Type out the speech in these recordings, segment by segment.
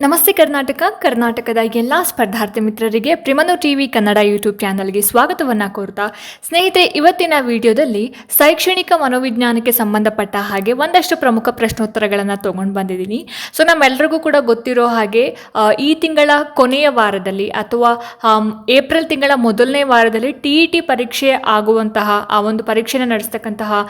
ನಮಸ್ತೆ ಕರ್ನಾಟಕ, ಕರ್ನಾಟಕದ ಎಲ್ಲ ಸ್ಪರ್ಧಾರ್ಥಿ ಮಿತ್ರರಿಗೆ ಪ್ರಿಮನು ಟಿ ವಿ ಕನ್ನಡ ಯೂಟ್ಯೂಬ್ ಚಾನಲ್ಗೆ ಸ್ವಾಗತವನ್ನು ಕೋರ್ತಾ ಸ್ನೇಹಿತರೆ, ಇವತ್ತಿನ ವಿಡಿಯೋದಲ್ಲಿ ಶೈಕ್ಷಣಿಕ ಮನೋವಿಜ್ಞಾನಕ್ಕೆ ಸಂಬಂಧಪಟ್ಟ ಹಾಗೆ ಒಂದಷ್ಟು ಪ್ರಮುಖ ಪ್ರಶ್ನೋತ್ತರಗಳನ್ನು ತೊಗೊಂಡು ಬಂದಿದ್ದೀನಿ. ಸೊ ನಮ್ಮೆಲ್ಲರಿಗೂ ಕೂಡ ಗೊತ್ತಿರೋ ಹಾಗೆ ಈ ತಿಂಗಳ ಕೊನೆಯ ವಾರದಲ್ಲಿ ಅಥವಾ ಏಪ್ರಿಲ್ ತಿಂಗಳ ಮೊದಲನೇ ವಾರದಲ್ಲಿ ಟಿ ಇ ಟಿ ಪರೀಕ್ಷೆ ಆಗುವಂತಹ, ಆ ಒಂದು ಪರೀಕ್ಷೆನ ನಡೆಸ್ತಕ್ಕಂತಹ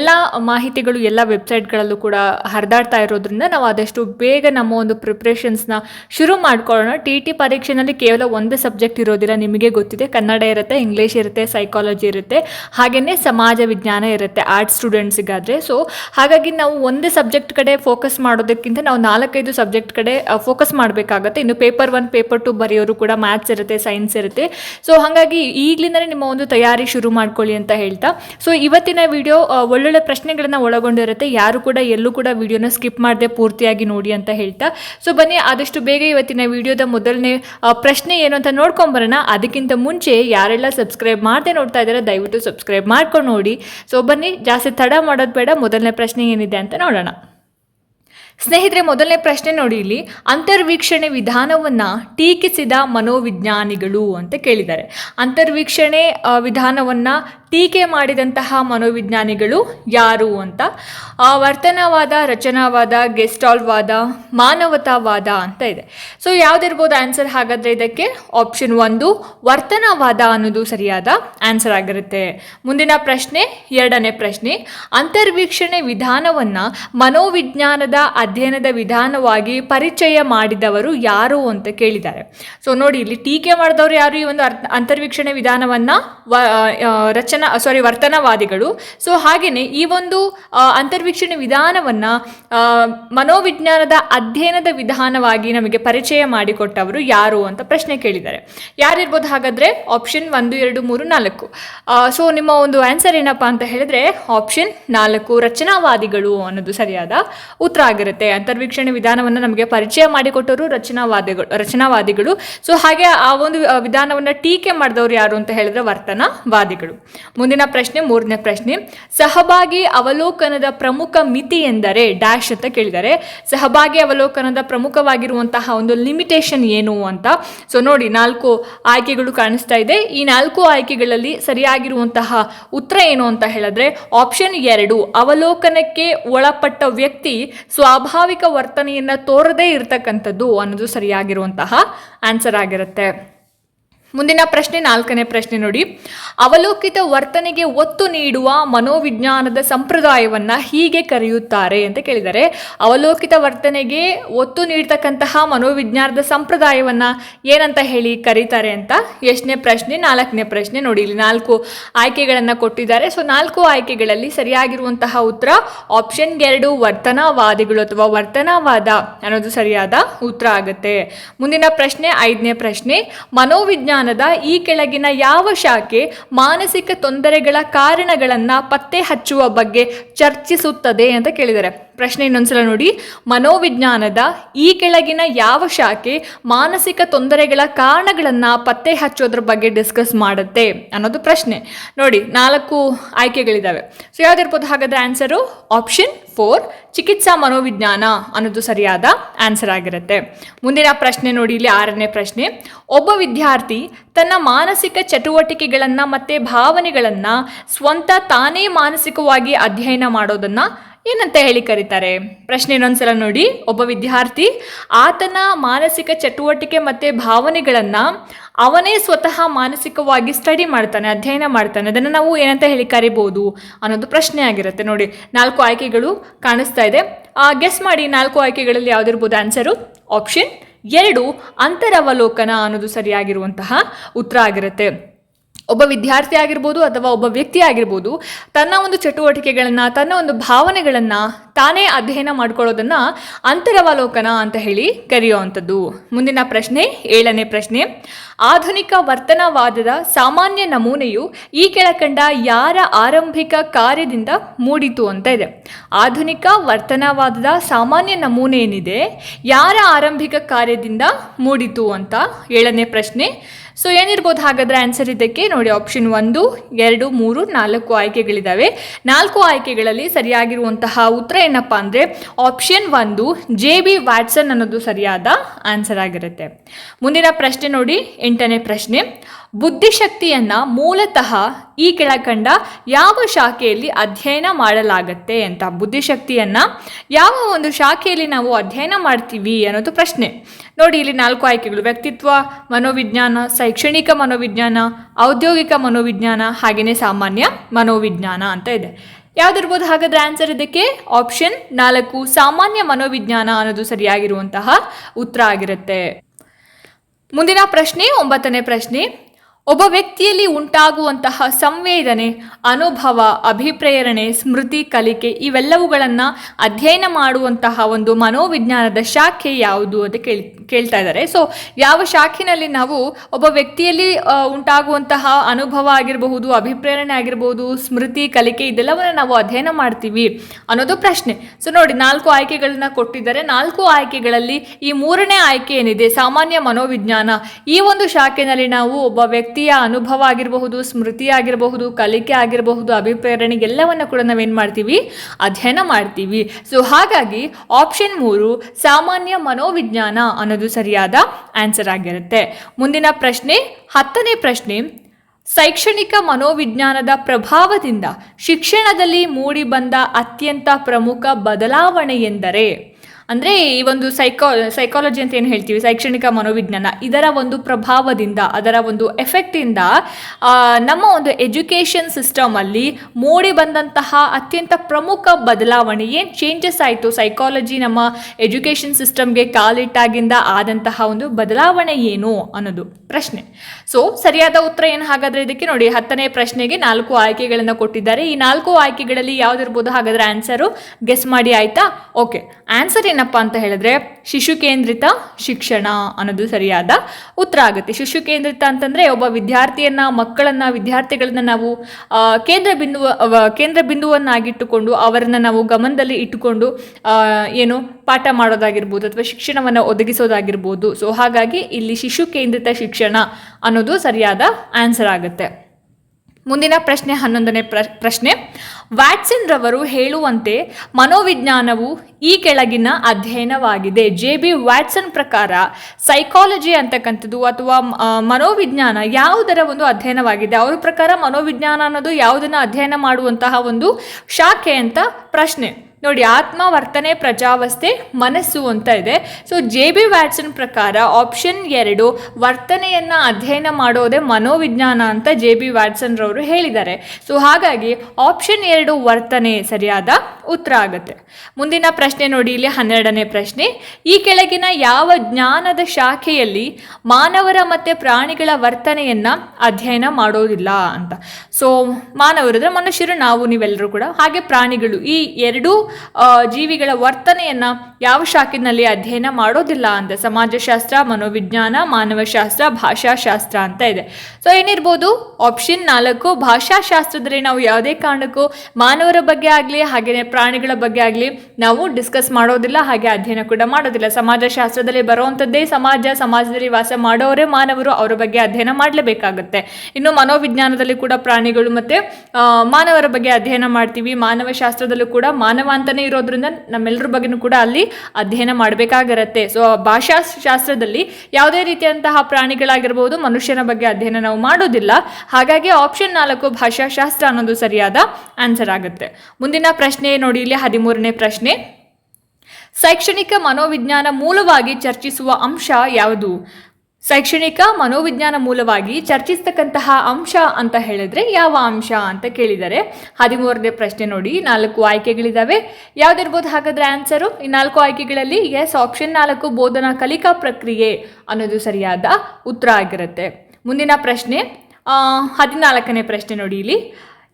ಎಲ್ಲ ಮಾಹಿತಿಗಳು ಎಲ್ಲ ವೆಬ್ಸೈಟ್ಗಳಲ್ಲೂ ಕೂಡ ಹರಿದಾಡ್ತಾ ಇರೋದ್ರಿಂದ ನಾವು ಆದಷ್ಟು ಬೇಗ ನಮ್ಮ ಒಂದು ಪ್ರಿಪ್ರೇಷನ್ಸ್ನ ಶುರು ಮಾಡ್ಕೊಳ್ಳೋಣ. ಟಿ ಟಿ ಪರೀಕ್ಷೆನಲ್ಲಿ ಕೇವಲ ಒಂದು ಸಬ್ಜೆಕ್ಟ್ ಇರೋದಿಲ್ಲ, ನಿಮಗೆ ಗೊತ್ತಿದೆ. ಕನ್ನಡ ಇರುತ್ತೆ ಇಂಗ್ಲೀಷ್ ಇರುತ್ತೆ ಸೈಕಾಲಜಿ ಇರುತ್ತೆ, ಹಾಗೆಯೇ ಸಮಾಜ ವಿಜ್ಞಾನ ಇರುತ್ತೆ ಆರ್ಟ್ಸ್ ಸ್ಟೂಡೆಂಟ್ಸಿಗಾದರೆ ಸೊ ಹಾಗಾಗಿ ನಾವು ಒಂದೇ ಸಬ್ಜೆಕ್ಟ್ ಕಡೆ ಫೋಕಸ್ ಮಾಡೋದಕ್ಕಿಂತ ನಾವು ನಾಲ್ಕೈದು ಸಬ್ಜೆಕ್ಟ್ ಕಡೆ ಫೋಕಸ್ ಮಾಡಬೇಕಾಗತ್ತೆ. ಇನ್ನು ಪೇಪರ್ ಒನ್ ಪೇಪರ್ ಟು ಬರೆಯೋರು ಕೂಡ ಮ್ಯಾಥ್ಸ್ ಇರುತ್ತೆ ಸೈನ್ಸ್ ಇರುತ್ತೆ. ಸೊ ಹಾಗಾಗಿ ಈಗಲಿಂದಲೇ ನಿಮ್ಮ ಒಂದು ತಯಾರಿ ಶುರು ಮಾಡ್ಕೊಳ್ಳಿ ಅಂತ ಹೇಳ್ತಾ. ಸೊ ಇವತ್ತಿನ ವಿಡಿಯೋ ಒಳ್ಳೊಳ್ಳೆ ಪ್ರಶ್ನೆಗಳನ್ನು ಒಳಗೊಂಡಿರುತ್ತೆ. ಯಾರು ಕೂಡ ಎಲ್ಲೂ ಕೂಡ ವಿಡಿಯೋನ ಸ್ಕಿಪ್ ಮಾಡದೆ ಪೂರ್ತಿಯಾಗಿ ನೋಡಿ ಅಂತ ಹೇಳ್ತಾ. ಸೊ ಬನ್ನಿ, ಆದಷ್ಟು ಬೇಗ ಇವತ್ತಿನ ವಿಡಿಯೋದ ಮೊದಲನೇ ಪ್ರಶ್ನೆ ಏನು ಅಂತ ನೋಡ್ಕೊಂಬರೋಣ ಅದಕ್ಕಿಂತ ಮುಂಚೆ ಯಾರೆಲ್ಲ ಸಬ್ಸ್ಕ್ರೈಬ್ ಮಾಡದೆ ನೋಡ್ತಾ ಇದ್ದಾರೆ, ದಯವಿಟ್ಟು ಸಬ್ಸ್ಕ್ರೈಬ್ ಮಾಡ್ಕೊಂಡು ನೋಡಿ. ಸೊ ಬನ್ನಿ, ಜಾಸ್ತಿ ತಡ ಮಾಡೋದು ಬೇಡ, ಮೊದಲನೇ ಪ್ರಶ್ನೆ ಏನಿದೆ ಅಂತ ನೋಡೋಣ. ಸ್ನೇಹಿತರೆ, ಮೊದಲನೇ ಪ್ರಶ್ನೆ ನೋಡಿ ಇಲ್ಲಿ. ಅಂತರ್ವೀಕ್ಷಣೆ ವಿಧಾನವನ್ನು ಟೀಕಿಸಿದ ಮನೋವಿಜ್ಞಾನಿಗಳು ಅಂತ ಕೇಳಿದ್ದಾರೆ. ಅಂತರ್ವೀಕ್ಷಣೆ ವಿಧಾನವನ್ನು ವಿಧಾನವನ್ನ ಟೀಕೆ ಮಾಡಿದಂತಹ ಮನೋವಿಜ್ಞಾನಿಗಳು ಯಾರು ಅಂತ? ವರ್ತನವಾದ ರಚನಾವಾದ ಗೆಸ್ಟಾಲ್ವಾದ ಮಾನವತಾವಾದ ಅಂತ ಇದೆ. ಸೊ ಯಾವ್ದಿರ್ಬೋದು ಆನ್ಸರ್ ಹಾಗಾದ್ರೆ ಇದಕ್ಕೆ? ಆಪ್ಷನ್ ಒಂದು, ವರ್ತನವಾದ ಅನ್ನೋದು ಸರಿಯಾದ ಆನ್ಸರ್ ಆಗಿರುತ್ತೆ. ಮುಂದಿನ ಪ್ರಶ್ನೆ, ಎರಡನೇ ಪ್ರಶ್ನೆ. ಅಂತರ್ವೀಕ್ಷಣೆ ವಿಧಾನವನ್ನ ಮನೋವಿಜ್ಞಾನದ ಅಧ್ಯಯನದ ವಿಧಾನವಾಗಿ ಪರಿಚಯ ಮಾಡಿದವರು ಯಾರು ಅಂತ ಕೇಳಿದ್ದಾರೆ. ಸೊ ನೋಡಿ, ಇಲ್ಲಿ ಟೀಕೆ ಮಾಡಿದವರು ಯಾರು ಈ ಒಂದು ಅಂತರ್ವೀಕ್ಷಣೆ ವಿಧಾನವನ್ನ, ವ- ಆ, ಸಾರಿ ವರ್ತನವಾದಿಗಳು. ಸೊ ಹಾಗೆಯೇ ಈ ಒಂದು ಅಂತರ್ವೀಕ್ಷಣೆ ವಿಧಾನವನ್ನ ಮನೋವಿಜ್ಞಾನದ ಅಧ್ಯಯನದ ವಿಧಾನವಾಗಿ ನಮಗೆ ಪರಿಚಯ ಮಾಡಿಕೊಟ್ಟವರು ಯಾರು ಅಂತ ಪ್ರಶ್ನೆ ಕೇಳಿದ್ದಾರೆ. ಯಾರಿರ್ಬೋದು ಹಾಗಾದ್ರೆ? ಆಪ್ಷನ್ ಒಂದು ಎರಡು ಮೂರು ನಾಲ್ಕು. ಸೊ ನಿಮ್ಮ ಒಂದು ಆನ್ಸರ್ ಏನಪ್ಪಾ ಅಂತ ಹೇಳಿದ್ರೆ ಆಪ್ಷನ್ ನಾಲ್ಕು ರಚನಾವಾದಿಗಳು ಅನ್ನೋದು ಸರಿಯಾದ ಉತ್ತರ ಆಗಿರುತ್ತೆ. ಅಂತರ್ವೀಕ್ಷಣೆ ವಿಧಾನವನ್ನು ನಮಗೆ ಪರಿಚಯ ಮಾಡಿಕೊಟ್ಟವರು ರಚನಾವಾದಿಗಳು ರಚನಾವಾದಿಗಳು. ಸೊ ಹಾಗೆ ಆ ಒಂದು ವಿಧಾನವನ್ನ ಟೀಕೆ ಮಾಡಿದವರು ಯಾರು ಅಂತ ಹೇಳಿದ್ರೆ ವರ್ತನವಾದಿಗಳು. ಮುಂದಿನ ಪ್ರಶ್ನೆ, ಮೂರನೇ ಪ್ರಶ್ನೆ. ಸಹಭಾಗಿ ಅವಲೋಕನದ ಪ್ರಮುಖ ಮಿತಿ ಎಂದರೆ ಡ್ಯಾಶ್ ಅಂತ ಕೇಳಿದ್ದಾರೆ. ಸಹಭಾಗಿ ಅವಲೋಕನದ ಪ್ರಮುಖವಾಗಿರುವಂತಹ ಒಂದು ಲಿಮಿಟೇಷನ್ ಏನು ಅಂತ. ಸೊ ನೋಡಿ, ನಾಲ್ಕು ಆಯ್ಕೆಗಳು ಕಾಣಿಸ್ತಾ ಇದೆ. ಈ ನಾಲ್ಕು ಆಯ್ಕೆಗಳಲ್ಲಿ ಸರಿಯಾಗಿರುವಂತಹ ಉತ್ತರ ಏನು ಅಂತ ಹೇಳಿದ್ರೆ ಆಪ್ಷನ್ ಎರಡು, ಅವಲೋಕನಕ್ಕೆ ಒಳಪಟ್ಟ ವ್ಯಕ್ತಿ ಸ್ವಾಭಾವಿಕ ವರ್ತನೆಯನ್ನ ತೋರದೇ ಇರತಕ್ಕಂಥದ್ದು ಅನ್ನೋದು ಸರಿಯಾಗಿರುವಂತಹ ಆನ್ಸರ್ ಆಗಿರುತ್ತೆ. ಮುಂದಿನ ಪ್ರಶ್ನೆ, ನಾಲ್ಕನೇ ಪ್ರಶ್ನೆ ನೋಡಿ. ಅವಲೋಕಿತ ವರ್ತನೆಗೆ ಒತ್ತು ನೀಡುವ ಮನೋವಿಜ್ಞಾನದ ಸಂಪ್ರದಾಯವನ್ನ ಹೀಗೆ ಕರೆಯುತ್ತಾರೆ ಅಂತ ಕೇಳಿದರೆ, ಅವಲೋಕಿತ ವರ್ತನೆಗೆ ಒತ್ತು ನೀಡ್ತಕ್ಕಂತಹ ಮನೋವಿಜ್ಞಾನದ ಸಂಪ್ರದಾಯವನ್ನ ಏನಂತ ಹೇಳಿ ಕರೀತಾರೆ ಅಂತ? ಎಷ್ಟನೇ ಪ್ರಶ್ನೆ, ನಾಲ್ಕನೇ ಪ್ರಶ್ನೆ ನೋಡಿ. ಇಲ್ಲಿ ನಾಲ್ಕು ಆಯ್ಕೆಗಳನ್ನು ಕೊಟ್ಟಿದ್ದಾರೆ. ಸೊ ನಾಲ್ಕು ಆಯ್ಕೆಗಳಲ್ಲಿ ಸರಿಯಾಗಿರುವಂತಹ ಉತ್ತರ ಆಪ್ಷನ್ ಎರಡು, ವರ್ತನವಾದಿಗಳು ಅಥವಾ ವರ್ತನವಾದ ಅನ್ನೋದು ಸರಿಯಾದ ಉತ್ತರ ಆಗುತ್ತೆ. ಮುಂದಿನ ಪ್ರಶ್ನೆ, ಐದನೇ ಪ್ರಶ್ನೆ ಮನೋವಿಜ್ಞಾನದ ಈ ಕೆಳಗಿನ ಯಾವ ಶಾಖೆ ಮಾನಸಿಕ ತೊಂದರೆಗಳ ಕಾರಣಗಳನ್ನ ಪತ್ತೆ ಹಚ್ಚುವ ಬಗ್ಗೆ ಚರ್ಚಿಸುತ್ತದೆ ಅಂತ ಕೇಳಿದ್ದಾರೆ. ಪ್ರಶ್ನೆ ಇನ್ನೊಂದ್ಸಲ ನೋಡಿ. ಮನೋವಿಜ್ಞಾನದ ಈ ಕೆಳಗಿನ ಯಾವ ಶಾಖೆ ಮಾನಸಿಕ ತೊಂದರೆಗಳ ಕಾರಣಗಳನ್ನ ಪತ್ತೆ ಹಚ್ಚೋದ್ರ ಬಗ್ಗೆ ಡಿಸ್ಕಸ್ ಮಾಡುತ್ತೆ ಅನ್ನೋದು ಪ್ರಶ್ನೆ. ನೋಡಿ, ನಾಲ್ಕು ಆಯ್ಕೆಗಳಿದಾವೆ. ಸೊ ಯಾವ್ದಿರ್ಬೋದು ಹಾಗಾದ್ರೆ ಆನ್ಸರು? ಆಪ್ಷನ್ ಫೋರ್, ಚಿಕಿತ್ಸಾ ಮನೋವಿಜ್ಞಾನ ಅನ್ನೋದು ಸರಿಯಾದ ಆನ್ಸರ್ ಆಗಿರುತ್ತೆ. ಮುಂದಿನ ಪ್ರಶ್ನೆ ನೋಡಿ, ಇಲ್ಲಿ ಆರನೇ ಪ್ರಶ್ನೆ. ಒಬ್ಬ ವಿದ್ಯಾರ್ಥಿ ತನ್ನ ಮಾನಸಿಕ ಚಟುವಟಿಕೆಗಳನ್ನು ಮತ್ತು ಭಾವನೆಗಳನ್ನು ಸ್ವಂತ ತಾನೇ ಮಾನಸಿಕವಾಗಿ ಅಧ್ಯಯನ ಮಾಡೋದನ್ನ ಏನಂತ ಹೇಳಿ ಕರೀತಾರೆ. ಪ್ರಶ್ನೆ ಇನ್ನೊಂದ್ಸಲ ನೋಡಿ, ಒಬ್ಬ ವಿದ್ಯಾರ್ಥಿ, ಆತನ ಮಾನಸಿಕ ಚಟುವಟಿಕೆ ಮತ್ತು ಭಾವನೆಗಳನ್ನು ಅವನೇ ಸ್ವತಃ ಮಾನಸಿಕವಾಗಿ ಸ್ಟಡಿ ಮಾಡ್ತಾನೆ, ಅಧ್ಯಯನ ಮಾಡ್ತಾನೆ. ಅದನ್ನು ನಾವು ಏನಂತ ಹೇಳಿ ಕರಿಬೋದು ಅನ್ನೋದು ಪ್ರಶ್ನೆ ಆಗಿರುತ್ತೆ. ನೋಡಿ, ನಾಲ್ಕು ಆಯ್ಕೆಗಳು ಕಾಣಿಸ್ತಾ ಇದೆ. ಗೆಸ್ ಮಾಡಿ ನಾಲ್ಕು ಆಯ್ಕೆಗಳಲ್ಲಿ ಯಾವುದಿರ್ಬೋದು? ಆನ್ಸರು ಆಪ್ಷನ್ ಎರಡು ಅಂತರವಲೋಕನ ಅನ್ನೋದು ಸರಿಯಾಗಿರುವಂತಹ ಉತ್ತರ ಆಗಿರುತ್ತೆ. ಒಬ್ಬ ವಿದ್ಯಾರ್ಥಿ ಆಗಿರ್ಬೋದು ಅಥವಾ ಒಬ್ಬ ವ್ಯಕ್ತಿ ಆಗಿರ್ಬೋದು, ತನ್ನ ಒಂದು ಚಟುವಟಿಕೆಗಳನ್ನು, ತನ್ನ ಒಂದು ಭಾವನೆಗಳನ್ನು ತಾನೇ ಅಧ್ಯಯನ ಮಾಡ್ಕೊಳ್ಳೋದನ್ನು ಅಂತರವಲೋಕನ ಅಂತ ಹೇಳಿ ಕರೆಯುವಂಥದ್ದು. ಮುಂದಿನ ಪ್ರಶ್ನೆ, ಏಳನೇ ಪ್ರಶ್ನೆ. ಆಧುನಿಕ ವರ್ತನವಾದದ ಸಾಮಾನ್ಯ ನಮೂನೆಯು ಈ ಕೆಳಕಂಡ ಯಾರ ಆರಂಭಿಕ ಕಾರ್ಯದಿಂದ ಮೂಡಿತು ಅಂತ ಇದೆ. ಆಧುನಿಕ ವರ್ತನವಾದದ ಸಾಮಾನ್ಯ ನಮೂನೆ ಏನಿದೆ ಯಾರ ಆರಂಭಿಕ ಕಾರ್ಯದಿಂದ ಮೂಡಿತು ಅಂತ ಏಳನೇ ಪ್ರಶ್ನೆ. ಸೊ ಏನಿರ್ಬೋದು ಹಾಗಾದರೆ ಆನ್ಸರ್ ಇದಕ್ಕೆ? ನೋಡಿ ಆಪ್ಷನ್ ಒಂದು, ಎರಡು, ಮೂರು, ನಾಲ್ಕು ಆಯ್ಕೆಗಳಿದ್ದಾವೆ ನಾಲ್ಕು ಆಯ್ಕೆಗಳಲ್ಲಿ ಸರಿಯಾಗಿರುವಂತಹ ಉತ್ತರ ಏನಪ್ಪ ಅಂದರೆ ಆಪ್ಷನ್ ಒಂದು ಜೆ ಬಿ ವ್ಯಾಟ್ಸನ್ ಅನ್ನೋದು ಸರಿಯಾದ ಆನ್ಸರ್ ಆಗಿರುತ್ತೆ. ಮುಂದಿನ ಪ್ರಶ್ನೆ ನೋಡಿ, ಎಂಟನೇ ಪ್ರಶ್ನೆ. ಬುದ್ಧಿಶಕ್ತಿಯನ್ನು ಮೂಲತಃ ಈ ಕೆಳಕಂಡ ಯಾವ ಶಾಖೆಯಲ್ಲಿ ಅಧ್ಯಯನ ಮಾಡಲಾಗತ್ತೆ ಅಂತ. ಬುದ್ಧಿಶಕ್ತಿಯನ್ನು ಯಾವ ಒಂದು ಶಾಖೆಯಲ್ಲಿ ನಾವು ಅಧ್ಯಯನ ಮಾಡ್ತೀವಿ ಅನ್ನೋದು ಪ್ರಶ್ನೆ. ನೋಡಿ, ಇಲ್ಲಿ ನಾಲ್ಕು ಆಯ್ಕೆಗಳು. ವ್ಯಕ್ತಿತ್ವ, ಮನೋವಿಜ್ಞಾನ, ಶೈಕ್ಷಣಿಕ ಮನೋವಿಜ್ಞಾನ, ಔದ್ಯೋಗಿಕ ಮನೋವಿಜ್ಞಾನ ಹಾಗೆಯೇ ಸಾಮಾನ್ಯ ಮನೋವಿಜ್ಞಾನ ಅಂತ ಇದೆ. ಯಾವ್ದಿರ್ಬೋದು ಹಾಗಾದ್ರೆ ಆನ್ಸರ್ ಇದಕ್ಕೆ? ಆಪ್ಷನ್ ನಾಲ್ಕು, ಸಾಮಾನ್ಯ ಮನೋವಿಜ್ಞಾನ ಅನ್ನೋದು ಸರಿಯಾಗಿರುವಂತಹ ಉತ್ತರ ಆಗಿರುತ್ತೆ. ಮುಂದಿನ ಪ್ರಶ್ನೆ, ಒಂಬತ್ತನೇ ಪ್ರಶ್ನೆ. ಒಬ್ಬ ವ್ಯಕ್ತಿಯಲ್ಲಿ ಉಂಟಾಗುವಂತಹ ಸಂವೇದನೆ, ಅನುಭವ, ಅಭಿಪ್ರೇರಣೆ, ಸ್ಮೃತಿ, ಕಲಿಕೆ ಇವೆಲ್ಲವುಗಳನ್ನು ಅಧ್ಯಯನ ಮಾಡುವಂತಹ ಒಂದು ಮನೋವಿಜ್ಞಾನದ ಶಾಖೆ ಯಾವುದು ಅಂತ ಕೇಳಿ, ಕೇಳ್ತಾ ಇದ್ದಾರೆ. ಸೊ ಯಾವ ಶಾಖೆನಲ್ಲಿ ನಾವು ಒಬ್ಬ ವ್ಯಕ್ತಿಯಲ್ಲಿ ಉಂಟಾಗುವಂತಹ ಅನುಭವ ಆಗಿರಬಹುದು, ಅಭಿಪ್ರೇರಣೆ ಆಗಿರಬಹುದು, ಸ್ಮೃತಿ, ಕಲಿಕೆ ಇದೆಲ್ಲವನ್ನು ನಾವು ಅಧ್ಯಯನ ಮಾಡ್ತೀವಿ ಅನ್ನೋದು ಪ್ರಶ್ನೆ. ಸೊ ನೋಡಿ, ನಾಲ್ಕು ಆಯ್ಕೆಗಳನ್ನ ಕೊಟ್ಟಿದ್ದಾರೆ. ನಾಲ್ಕು ಆಯ್ಕೆಗಳಲ್ಲಿ ಈ ಮೂರನೇ ಆಯ್ಕೆ ಏನಿದೆ? ಸಾಮಾನ್ಯ ಮನೋವಿಜ್ಞಾನ. ಈ ಒಂದು ಶಾಖೆನಲ್ಲಿ ನಾವು ಒಬ್ಬ ವ್ಯಕ್ತಿಯ ಅನುಭವ ಆಗಿರಬಹುದು, ಸ್ಮೃತಿ ಆಗಿರಬಹುದು, ಕಲಿಕೆ ಆಗಿರಬಹುದು ಅಭಿಪ್ರೇರಣೆ ಎಲ್ಲವನ್ನು ಕೂಡ ನಾವೇನು ಮಾಡ್ತೀವಿ? ಅಧ್ಯಯನ ಮಾಡ್ತೀವಿ. ಸೊ ಹಾಗಾಗಿ ಆಪ್ಷನ್ ಮೂರು, ಸಾಮಾನ್ಯ ಮನೋವಿಜ್ಞಾನ ಅನ್ನೋದು ಸರಿಯಾದ ಆನ್ಸರ್ ಆಗಿರುತ್ತೆ. ಮುಂದಿನ ಪ್ರಶ್ನೆ, ಹತ್ತನೇ ಪ್ರಶ್ನೆ, ಶೈಕ್ಷಣಿಕ ಮನೋವಿಜ್ಞಾನದ ಪ್ರಭಾವದಿಂದ ಶಿಕ್ಷಣದಲ್ಲಿ ಮೂಡಿಬಂದ ಅತ್ಯಂತ ಪ್ರಮುಖ ಬದಲಾವಣೆ ಎಂದರೆ? ಅಂದರೆ ಈ ಒಂದು ಸೈಕೋ ಸೈಕಾಲಜಿ ಅಂತ ಏನು ಹೇಳ್ತೀವಿ? ಶೈಕ್ಷಣಿಕ ಮನೋವಿಜ್ಞಾನ. ಇದರ ಒಂದು ಪ್ರಭಾವದಿಂದ, ಅದರ ಒಂದು ಎಫೆಕ್ಟಿಂದ ನಮ್ಮ ಒಂದು ಎಜುಕೇಷನ್ ಸಿಸ್ಟಮಲ್ಲಿ ಮೂಡಿ ಬಂದಂತಹ ಅತ್ಯಂತ ಪ್ರಮುಖ ಬದಲಾವಣೆ ಏನು ಚೇಂಜಸ್ ಆಯಿತು? ಸೈಕಾಲಜಿ ನಮ್ಮ ಎಜುಕೇಷನ್ ಸಿಸ್ಟಮ್ಗೆ ಕಾಲಿಟ್ಟಾಗಿಂದ ಆದಂತಹ ಒಂದು ಬದಲಾವಣೆ ಏನು ಅನ್ನೋದು ಪ್ರಶ್ನೆ. ಸೊ ಸರಿಯಾದ ಉತ್ತರ ಏನು ಹಾಗಾದರೆ ಇದಕ್ಕೆ ನೋಡಿ, ಹತ್ತನೇ ಪ್ರಶ್ನೆಗೆ ನಾಲ್ಕು ಆಯ್ಕೆಗಳನ್ನು ಕೊಟ್ಟಿದ್ದಾರೆ. ಈ ನಾಲ್ಕು ಆಯ್ಕೆಗಳಲ್ಲಿ ಯಾವ್ದಿರ್ಬೋದು ಹಾಗಾದರೆ ಆನ್ಸರು ಗೆಸ್ ಮಾಡಿ ಆಯಿತಾ? ಓಕೆ ಆನ್ಸರ್ ಏನಪ್ಪ ಅಂತ ಹೇಳಿದ್ರೆ ಶಿಶು ಕೇಂದ್ರಿತ ಶಿಕ್ಷಣ ಅನ್ನೋದು ಸರಿಯಾದ ಉತ್ತರ ಆಗುತ್ತೆ. ಶಿಶು ಕೇಂದ್ರಿತ ಅಂತಂದ್ರೆ ಒಬ್ಬ ವಿದ್ಯಾರ್ಥಿಯನ್ನ, ಮಕ್ಕಳನ್ನ, ವಿದ್ಯಾರ್ಥಿಗಳನ್ನ ನಾವು ಕೇಂದ್ರ ಬಿಂದುವ ಕೇಂದ್ರ ಬಿಂದುವನ್ನಾಗಿಟ್ಟುಕೊಂಡು ಅವರನ್ನ ನಾವು ಗಮನದಲ್ಲಿ ಇಟ್ಟುಕೊಂಡು ಏನು ಪಾಠ ಮಾಡೋದಾಗಿರ್ಬೋದು ಅಥವಾ ಶಿಕ್ಷಣವನ್ನು ಒದಗಿಸೋದಾಗಿರ್ಬೋದು. ಸೊ ಹಾಗಾಗಿ ಇಲ್ಲಿ ಶಿಶು ಕೇಂದ್ರಿತ ಶಿಕ್ಷಣ ಅನ್ನೋದು ಸರಿಯಾದ ಆನ್ಸರ್ ಆಗುತ್ತೆ. ಮುಂದಿನ ಪ್ರಶ್ನೆ, ಹನ್ನೊಂದನೇ ಪ್ರ, ಪ್ರಶ್ನೆ. ವ್ಯಾಟ್ಸನ್ ರವರು ಹೇಳುವಂತೆ ಮನೋವಿಜ್ಞಾನವು ಈ ಕೆಳಗಿನ ಅಧ್ಯಯನವಾಗಿದೆ. ಜೆ ಬಿ ವ್ಯಾಟ್ಸನ್ ಪ್ರಕಾರ ಸೈಕಾಲಜಿ ಅಂತಕ್ಕಂಥದ್ದು ಅಥವಾ ಮನೋವಿಜ್ಞಾನ ಯಾವುದರ ಒಂದು ಅಧ್ಯಯನವಾಗಿದೆ? ಅವರ ಪ್ರಕಾರ ಮನೋವಿಜ್ಞಾನ ಅನ್ನೋದು ಯಾವುದನ್ನು ಅಧ್ಯಯನ ಮಾಡುವಂತಹ ಒಂದು ಶಾಖೆ ಅಂತ ಪ್ರಶ್ನೆ. ನೋಡಿ, ಆತ್ಮ, ವರ್ತನೆ, ಪ್ರಜಾವಸ್ಥೆ, ಮನಸ್ಸು ಅಂತ ಇದೆ. ಸೊ ಜೆ ಬಿ ವ್ಯಾಟ್ಸನ್ ಪ್ರಕಾರ ಆಪ್ಷನ್ ಎರಡು, ವರ್ತನೆಯನ್ನು ಅಧ್ಯಯನ ಮಾಡೋದೇ ಮನೋವಿಜ್ಞಾನ ಅಂತ ಜೆ ಬಿ ವ್ಯಾಟ್ಸನ್ ರವರು ಹೇಳಿದ್ದಾರೆ. ಸೊ ಹಾಗಾಗಿ ಆಪ್ಷನ್ ಎರಡು ವರ್ತನೆ ಸರಿಯಾದ? ಉತ್ತರ ಆಗುತ್ತೆ. ಮುಂದಿನ ಪ್ರಶ್ನೆ ನೋಡಿ, ಇಲ್ಲಿ ಹನ್ನೆರಡನೇ ಪ್ರಶ್ನೆ. ಈ ಕೆಳಗಿನ ಯಾವ ಜ್ಞಾನದ ಶಾಖೆಯಲ್ಲಿ ಮಾನವರ ಮತ್ತು ಪ್ರಾಣಿಗಳ ವರ್ತನೆಯನ್ನು ಅಧ್ಯಯನ ಮಾಡೋದಿಲ್ಲ ಅಂತ. ಸೊ ಮಾನವರು ಅಂದರೆ ಮನುಷ್ಯರು, ನಾವು, ನೀವೆಲ್ಲರೂ ಕೂಡ. ಹಾಗೆ ಪ್ರಾಣಿಗಳು, ಈ ಎರಡೂ ಜೀವಿಗಳ ವರ್ತನೆಯನ್ನು ಯಾವ ಶಾಖೆನಲ್ಲಿ ಅಧ್ಯಯನ ಮಾಡೋದಿಲ್ಲ ಅಂತ. ಸಮಾಜಶಾಸ್ತ್ರ, ಮನೋವಿಜ್ಞಾನ, ಮಾನವಶಾಸ್ತ್ರ, ಭಾಷಾಶಾಸ್ತ್ರ ಅಂತ ಇದೆ. ಸೊ ಏನಿರ್ಬೋದು? ಆಪ್ಷನ್ ನಾಲ್ಕು, ಭಾಷಾಶಾಸ್ತ್ರದಲ್ಲಿ ನಾವು ಯಾವುದೇ ಕಾರಣಕ್ಕೂ ಮಾನವರ ಬಗ್ಗೆ ಆಗಲಿ ಹಾಗೆಯೇ ಪ್ರಾಣಿಗಳ ಬಗ್ಗೆ ಆಗಲಿ ನಾವು ಡಿಸ್ಕಸ್ ಮಾಡೋದಿಲ್ಲ, ಹಾಗೆ ಅಧ್ಯಯನ ಕೂಡ ಮಾಡೋದಿಲ್ಲ. ಸಮಾಜಶಾಸ್ತ್ರದಲ್ಲಿ ಬರುವಂಥದ್ದೇ ಸಮಾಜ, ಸಮಾಜದಲ್ಲಿ ವಾಸ ಮಾಡೋರೇ ಮಾನವರು ಅವರ ಬಗ್ಗೆ ಅಧ್ಯಯನ ಮಾಡಲೇಬೇಕಾಗುತ್ತೆ. ಇನ್ನು ಮನೋವಿಜ್ಞಾನದಲ್ಲಿ ಕೂಡ ಪ್ರಾಣಿಗಳು ಮತ್ತು ಮಾನವರ ಬಗ್ಗೆ ಅಧ್ಯಯನ ಮಾಡ್ತೀವಿ. ಮಾನವಶಾಸ್ತ್ರದಲ್ಲೂ ಕೂಡ ಮಾನವ ಅಂತಲೇ ಇರೋದ್ರಿಂದ ನಮ್ಮೆಲ್ಲರ ಬಗ್ಗೆನೂ ಕೂಡ ಅಲ್ಲಿ ಅಧ್ಯಯನ ಮಾಡಬೇಕಾಗಿರುತ್ತೆ. ಸೊ ಭಾಷಾಶಾಸ್ತ್ರದಲ್ಲಿ ಯಾವುದೇ ರೀತಿಯಂತಹ ಪ್ರಾಣಿಗಳಾಗಿರ್ಬೋದು ಮನುಷ್ಯನ ಬಗ್ಗೆ ಅಧ್ಯಯನ ನಾವು ಮಾಡೋದಿಲ್ಲ. ಹಾಗಾಗಿ ಆಪ್ಷನ್ ನಾಲ್ಕು ಭಾಷಾಶಾಸ್ತ್ರ ಅನ್ನೋದು ಸರಿಯಾದ ಆನ್ಸರ್ ಆಗುತ್ತೆ. ಮುಂದಿನ ಪ್ರಶ್ನೆ ನೋಡಿ ಇಲ್ಲಿ ಹದಿಮೂರನೇ ಪ್ರಶ್ನೆ. ಶೈಕ್ಷಣಿಕ ಮನೋವಿಜ್ಞಾನ ಮೂಲವಾಗಿ ಚರ್ಚಿಸುವ ಅಂಶ ಯಾವುದು? ಶೈಕ್ಷಣಿಕ ಮನೋವಿಜ್ಞಾನ ಮೂಲವಾಗಿ ಚರ್ಚಿಸ್ತಕ್ಕಂತಹ ಅಂಶ ಅಂತ ಹೇಳಿದ್ರೆ ಯಾವ ಅಂಶ ಅಂತ ಕೇಳಿದ್ದಾರೆ ಹದಿಮೂರನೇ ಪ್ರಶ್ನೆ ನೋಡಿ, ನಾಲ್ಕು ಆಯ್ಕೆಗಳಿದ್ದಾವೆ ಯಾವ್ದಿರ್ಬೋದು ಹಾಗಾದ್ರೆ ಆನ್ಸರು? ಈ ನಾಲ್ಕು ಆಯ್ಕೆಗಳಲ್ಲಿ ಎಸ್ ಆಪ್ಷನ್ ನಾಲ್ಕು, ಬೋಧನಾ ಕಲಿಕಾ ಪ್ರಕ್ರಿಯೆ ಅನ್ನೋದು ಸರಿಯಾದ ಉತ್ತರ ಆಗಿರುತ್ತೆ. ಮುಂದಿನ ಪ್ರಶ್ನೆ ಹದಿನಾಲ್ಕನೇ ಪ್ರಶ್ನೆ ನೋಡಿ ಇಲ್ಲಿ.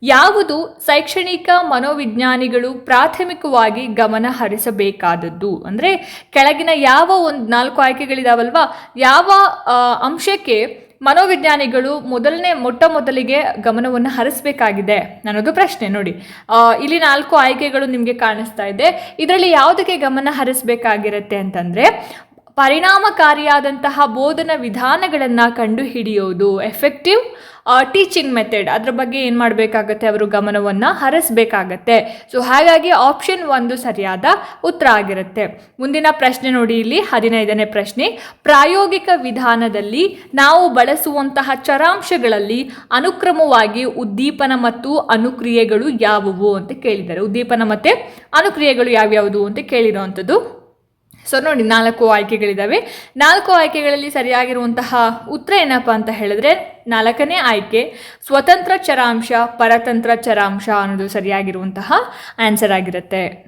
ಯಾವುದು ಶೈಕ್ಷಣಿಕ ಮನೋವಿಜ್ಞಾನಿಗಳು ಪ್ರಾಥಮಿಕವಾಗಿ ಗಮನ ಹರಿಸಬೇಕಾದದ್ದು? ಅಂದರೆ ಕೆಳಗಿನ ಯಾವ ಒಂದು ನಾಲ್ಕು ಆಯ್ಕೆಗಳಿದಾವಲ್ವಾ? ಯಾವ ಅಂಶಕ್ಕೆ ಮನೋವಿಜ್ಞಾನಿಗಳು ಮೊದಲನೇ, ಮೊಟ್ಟ ಮೊದಲಿಗೆ ಗಮನವನ್ನು ಹರಿಸಬೇಕಾಗಿದೆ ಅನ್ನೋದು ಪ್ರಶ್ನೆ ನೋಡಿ. ಇಲ್ಲಿ ನಾಲ್ಕು ಆಯ್ಕೆಗಳು ನಿಮಗೆ ಕಾಣಿಸ್ತಾ ಇದೆ. ಇದರಲ್ಲಿ ಯಾವುದಕ್ಕೆ ಗಮನ ಹರಿಸಬೇಕಾಗಿರುತ್ತೆ ಅಂತಂದರೆ ಪರಿಣಾಮಕಾರಿಯಾದಂತಹ ಬೋಧನಾ ವಿಧಾನಗಳನ್ನು ಕಂಡುಹಿಡಿಯೋದು ಎಫೆಕ್ಟಿವ್ ಟೀಚಿಂಗ್ ಮೆಥಡ್ ಅದರ ಬಗ್ಗೆ ಏನು ಮಾಡಬೇಕಾಗತ್ತೆ? ಅವರು ಗಮನವನ್ನು ಹರಿಸಬೇಕಾಗತ್ತೆ. ಸೊ ಹಾಗಾಗಿ ಆಪ್ಷನ್ ಒಂದು ಸರಿಯಾದ ಉತ್ತರ ಆಗಿರುತ್ತೆ. ಮುಂದಿನ ಪ್ರಶ್ನೆ ನೋಡಿ ಇಲ್ಲಿ, ಹದಿನೈದನೇ ಪ್ರಶ್ನೆ. ಪ್ರಾಯೋಗಿಕ ವಿಧಾನದಲ್ಲಿ ನಾವು ಬಳಸುವಂತಹ ಚರಾಂಶಗಳಲ್ಲಿ ಅನುಕ್ರಮವಾಗಿ ಉದ್ದೀಪನ ಮತ್ತು ಅನುಕ್ರಿಯೆಗಳು ಯಾವುವು ಅಂತ ಕೇಳಿದ್ದಾರೆ. ಉದ್ದೀಪನ ಮತ್ತು ಅನುಕ್ರಿಯೆಗಳು ಯಾವ್ಯಾವುದು ಅಂತ ಕೇಳಿರೋವಂಥದ್ದು ಸೊ ನೋಡಿ, ನಾಲ್ಕು ಆಯ್ಕೆಗಳಿದ್ದಾವೆ ನಾಲ್ಕು ಆಯ್ಕೆಗಳಲ್ಲಿ ಸರಿಯಾಗಿರುವಂತಹ ಉತ್ತರ ಏನಪ್ಪ ಅಂತ ಹೇಳಿದ್ರೆ, ನಾಲ್ಕನೇ ಆಯ್ಕೆ, ಸ್ವತಂತ್ರ ಚರಾಂಶ, ಪರತಂತ್ರ ಚರಾಂಶ ಅನ್ನೋದು ಸರಿಯಾಗಿರುವಂತಹ ಆನ್ಸರ್ ಆಗಿರುತ್ತೆ.